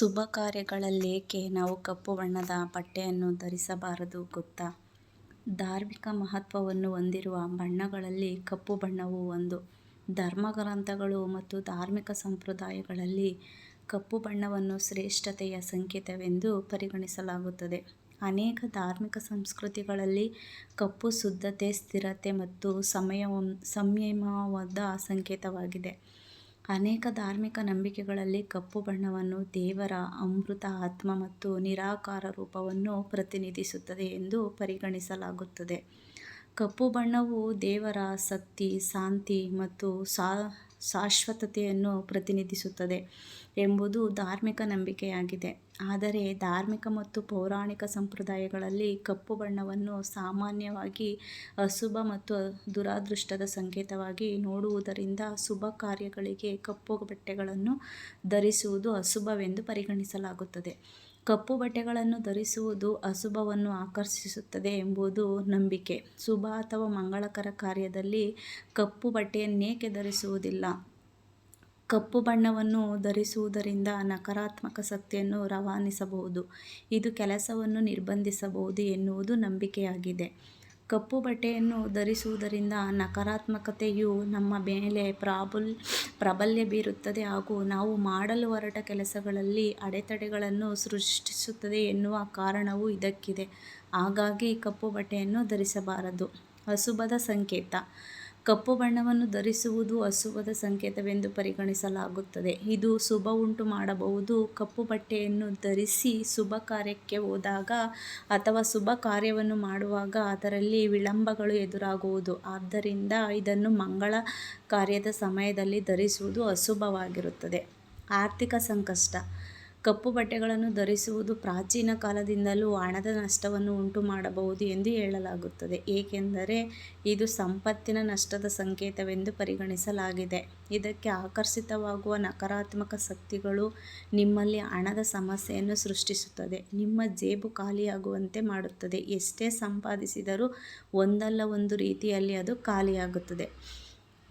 ಶುಭ ಕಾರ್ಯಗಳಲ್ಲೇಕೆ ನಾವು ಕಪ್ಪು ಬಣ್ಣದ ಬಟ್ಟೆಯನ್ನು ಧರಿಸಬಾರದು ಗೊತ್ತಾ? ಧಾರ್ಮಿಕ ಮಹತ್ವವನ್ನು ಹೊಂದಿರುವ ಬಣ್ಣಗಳಲ್ಲಿ ಕಪ್ಪು ಬಣ್ಣವು ಒಂದು. ಧರ್ಮಗ್ರಂಥಗಳು ಮತ್ತು ಧಾರ್ಮಿಕ ಸಂಪ್ರದಾಯಗಳಲ್ಲಿ ಕಪ್ಪು ಬಣ್ಣವನ್ನು ಶ್ರೇಷ್ಠತೆಯ ಸಂಕೇತವೆಂದು ಪರಿಗಣಿಸಲಾಗುತ್ತದೆ. ಅನೇಕ ಧಾರ್ಮಿಕ ಸಂಸ್ಕೃತಿಗಳಲ್ಲಿ ಕಪ್ಪು ಶುದ್ಧತೆ, ಸ್ಥಿರತೆ ಮತ್ತು ಸಮಯ ಸಂಯಮವಾದ ಸಂಕೇತವಾಗಿದೆ. ಅನೇಕ ಧಾರ್ಮಿಕ ನಂಬಿಕೆಗಳಲ್ಲಿ ಕಪ್ಪು ಬಣ್ಣವನ್ನು ದೇವರ ಅಮೃತ ಆತ್ಮ ಮತ್ತು ನಿರಾಕಾರ ರೂಪವನ್ನು ಪ್ರತಿನಿಧಿಸುತ್ತದೆ ಎಂದು ಪರಿಗಣಿಸಲಾಗುತ್ತದೆ. ಕಪ್ಪು ಬಣ್ಣವು ದೇವರ ಶಕ್ತಿ, ಶಾಂತಿ ಮತ್ತು ಶಾಶ್ವತತೆಯನ್ನು ಪ್ರತಿನಿಧಿಸುತ್ತದೆ ಎಂಬುದು ಧಾರ್ಮಿಕ ನಂಬಿಕೆಯಾಗಿದೆ. ಆದರೆ ಧಾರ್ಮಿಕ ಮತ್ತು ಪೌರಾಣಿಕ ಸಂಪ್ರದಾಯಗಳಲ್ಲಿ ಕಪ್ಪು ಬಣ್ಣವನ್ನು ಸಾಮಾನ್ಯವಾಗಿ ಅಶುಭ ಮತ್ತು ದುರಾದೃಷ್ಟದ ಸಂಕೇತವಾಗಿ ನೋಡುವುದರಿಂದ ಶುಭ ಕಾರ್ಯಗಳಿಗೆ ಕಪ್ಪು ಬಟ್ಟೆಗಳನ್ನು ಧರಿಸುವುದು ಅಶುಭವೆಂದು ಪರಿಗಣಿಸಲಾಗುತ್ತದೆ. ಕಪ್ಪು ಬಟ್ಟೆಗಳನ್ನು ಧರಿಸುವುದು ಅಶುಭವನ್ನು ಆಕರ್ಷಿಸುತ್ತದೆ ಎಂಬುದು ನಂಬಿಕೆ. ಶುಭ ಅಥವಾ ಮಂಗಳಕರ ಕಾರ್ಯದಲ್ಲಿ ಕಪ್ಪು ಬಟ್ಟೆಯನ್ನೇಕೆ ಧರಿಸುವುದಿಲ್ಲ? ಕಪ್ಪು ಬಣ್ಣವನ್ನು ಧರಿಸುವುದರಿಂದ ನಕಾರಾತ್ಮಕ ಶಕ್ತಿಯನ್ನು ರವಾನಿಸಬಹುದು, ಇದು ಕೆಲಸವನ್ನು ನಿರ್ಬಂಧಿಸಬಹುದು ಎನ್ನುವುದು ನಂಬಿಕೆಯಾಗಿದೆ. ಕಪ್ಪು ಬಟ್ಟೆಯನ್ನು ಧರಿಸುವುದರಿಂದ ನಕಾರಾತ್ಮಕತೆಯು ನಮ್ಮ ಮೇಲೆ ಪ್ರಾಬಲ್ಯ ಬೀರುತ್ತದೆ ಹಾಗೂ ನಾವು ಮಾಡಲು ಹೊರಟ ಕೆಲಸಗಳಲ್ಲಿ ಅಡೆತಡೆಗಳನ್ನು ಸೃಷ್ಟಿಸುತ್ತದೆ ಎನ್ನುವ ಕಾರಣವೂ ಇದಕ್ಕಿದೆ. ಹಾಗಾಗಿ ಕಪ್ಪು ಬಟ್ಟೆಯನ್ನು ಧರಿಸಬಾರದು. ಅಶುಭದ ಸಂಕೇತ: ಕಪ್ಪು ಬಣ್ಣವನ್ನು ಧರಿಸುವುದು ಅಶುಭದ ಸಂಕೇತವೆಂದು ಪರಿಗಣಿಸಲಾಗುತ್ತದೆ, ಇದು ಶುಭ ಉಂಟು ಮಾಡಬಹುದು ಕಪ್ಪು ಬಟ್ಟೆಯನ್ನು ಧರಿಸಿ ಶುಭ ಕಾರ್ಯಕ್ಕೆ ಹೋದಾಗ ಅಥವಾ ಶುಭ ಕಾರ್ಯವನ್ನು ಮಾಡುವಾಗ ಅದರಲ್ಲಿ ವಿಳಂಬಗಳು ಎದುರಾಗುವುದು. ಆದ್ದರಿಂದ ಇದನ್ನು ಮಂಗಳ ಕಾರ್ಯದ ಸಮಯದಲ್ಲಿ ಧರಿಸುವುದು ಅಶುಭವಾಗಿರುತ್ತದೆ. ಆರ್ಥಿಕ ಸಂಕಷ್ಟ: ಕಪ್ಪು ಬಟ್ಟೆಗಳನ್ನು ಧರಿಸುವುದು ಪ್ರಾಚೀನ ಕಾಲದಿಂದಲೂ ಹಣದ ನಷ್ಟವನ್ನು ಉಂಟು ಮಾಡಬಹುದು ಎಂದು ಹೇಳಲಾಗುತ್ತದೆ, ಏಕೆಂದರೆ ಇದು ಸಂಪತ್ತಿನ ನಷ್ಟದ ಸಂಕೇತವೆಂದು ಪರಿಗಣಿಸಲಾಗಿದೆ. ಇದಕ್ಕೆ ಆಕರ್ಷಿತವಾಗುವ ನಕಾರಾತ್ಮಕ ಶಕ್ತಿಗಳು ನಿಮ್ಮಲ್ಲಿ ಹಣದ ಸಮಸ್ಯೆಯನ್ನು ಸೃಷ್ಟಿಸುತ್ತದೆ, ನಿಮ್ಮ ಜೇಬು ಖಾಲಿಯಾಗುವಂತೆ ಮಾಡುತ್ತದೆ, ಎಷ್ಟೇ ಸಂಪಾದಿಸಿದರೂ ಒಂದಲ್ಲ ಒಂದು ರೀತಿಯಲ್ಲಿ ಅದು ಖಾಲಿಯಾಗುತ್ತದೆ.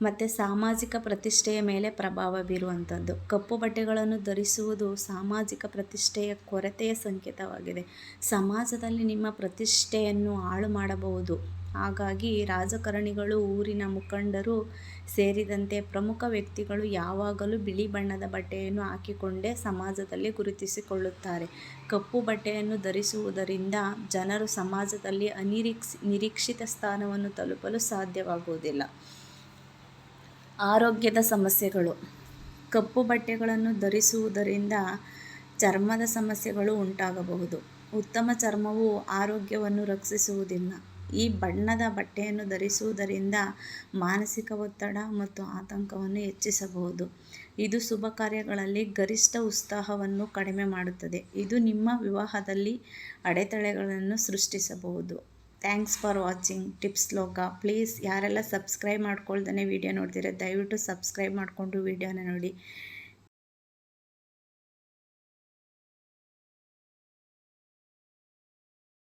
ಮತ್ತೆ ಸಾಮಾಜಿಕ ಪ್ರತಿಷ್ಠೆಯ ಮೇಲೆ ಪ್ರಭಾವ ಬೀರುವಂಥದ್ದು: ಕಪ್ಪು ಬಟ್ಟೆಗಳನ್ನು ಧರಿಸುವುದು ಸಾಮಾಜಿಕ ಪ್ರತಿಷ್ಠೆಯ ಕೊರತೆಯ ಸಂಕೇತವಾಗಿದೆ. ಸಮಾಜದಲ್ಲಿ ನಿಮ್ಮ ಪ್ರತಿಷ್ಠೆಯನ್ನು ಹಾಳು ಮಾಡಬಹುದು. ಹಾಗಾಗಿ ರಾಜಕಾರಣಿಗಳು, ಊರಿನ ಮುಖಂಡರು ಸೇರಿದಂತೆ ಪ್ರಮುಖ ವ್ಯಕ್ತಿಗಳು ಯಾವಾಗಲೂ ಬಿಳಿ ಬಣ್ಣದ ಬಟ್ಟೆಯನ್ನು ಹಾಕಿಕೊಂಡೇ ಸಮಾಜದಲ್ಲಿ ಗುರುತಿಸಿಕೊಳ್ಳುತ್ತಾರೆ. ಕಪ್ಪು ಬಟ್ಟೆಯನ್ನು ಧರಿಸುವುದರಿಂದ ಜನರು ಸಮಾಜದಲ್ಲಿ ನಿರೀಕ್ಷಿತ ಸ್ಥಾನವನ್ನು ತಲುಪಲು ಸಾಧ್ಯವಾಗುವುದಿಲ್ಲ. ಆರೋಗ್ಯದ ಸಮಸ್ಯೆಗಳು: ಕಪ್ಪು ಬಟ್ಟೆಗಳನ್ನು ಧರಿಸುವುದರಿಂದ ಚರ್ಮದ ಸಮಸ್ಯೆಗಳು ಉಂಟಾಗಬಹುದು. ಉತ್ತಮ ಚರ್ಮವು ಆರೋಗ್ಯವನ್ನು ರಕ್ಷಿಸುವುದಿಲ್ಲ. ಈ ಬಣ್ಣದ ಬಟ್ಟೆಯನ್ನು ಧರಿಸುವುದರಿಂದ ಮಾನಸಿಕ ಒತ್ತಡ ಮತ್ತು ಆತಂಕವನ್ನು ಹೆಚ್ಚಿಸಬಹುದು. ಇದು ಶುಭ ಕಾರ್ಯಗಳಲ್ಲಿ ಗರಿಷ್ಠ ಉತ್ಸಾಹವನ್ನು ಕಡಿಮೆ ಮಾಡುತ್ತದೆ. ಇದು ನಿಮ್ಮ ವಿವಾಹದಲ್ಲಿ ಅಡೆತಡೆಗಳನ್ನು ಸೃಷ್ಟಿಸಬಹುದು. Thanks for watching tips Loka. Please ಯಾರೆಲ್ಲ ಸಬ್ಸ್ಕ್ರೈಬ್ ಮಾಡ್ಕೊಳ್ದೇ ವಿಡಿಯೋ ನೋಡ್ತಿರೋ, ದಯವಿಟ್ಟು ಸಬ್ಸ್ಕ್ರೈಬ್ ಮಾಡಿಕೊಂಡು ವಿಡಿಯೋನ ನೋಡಿ.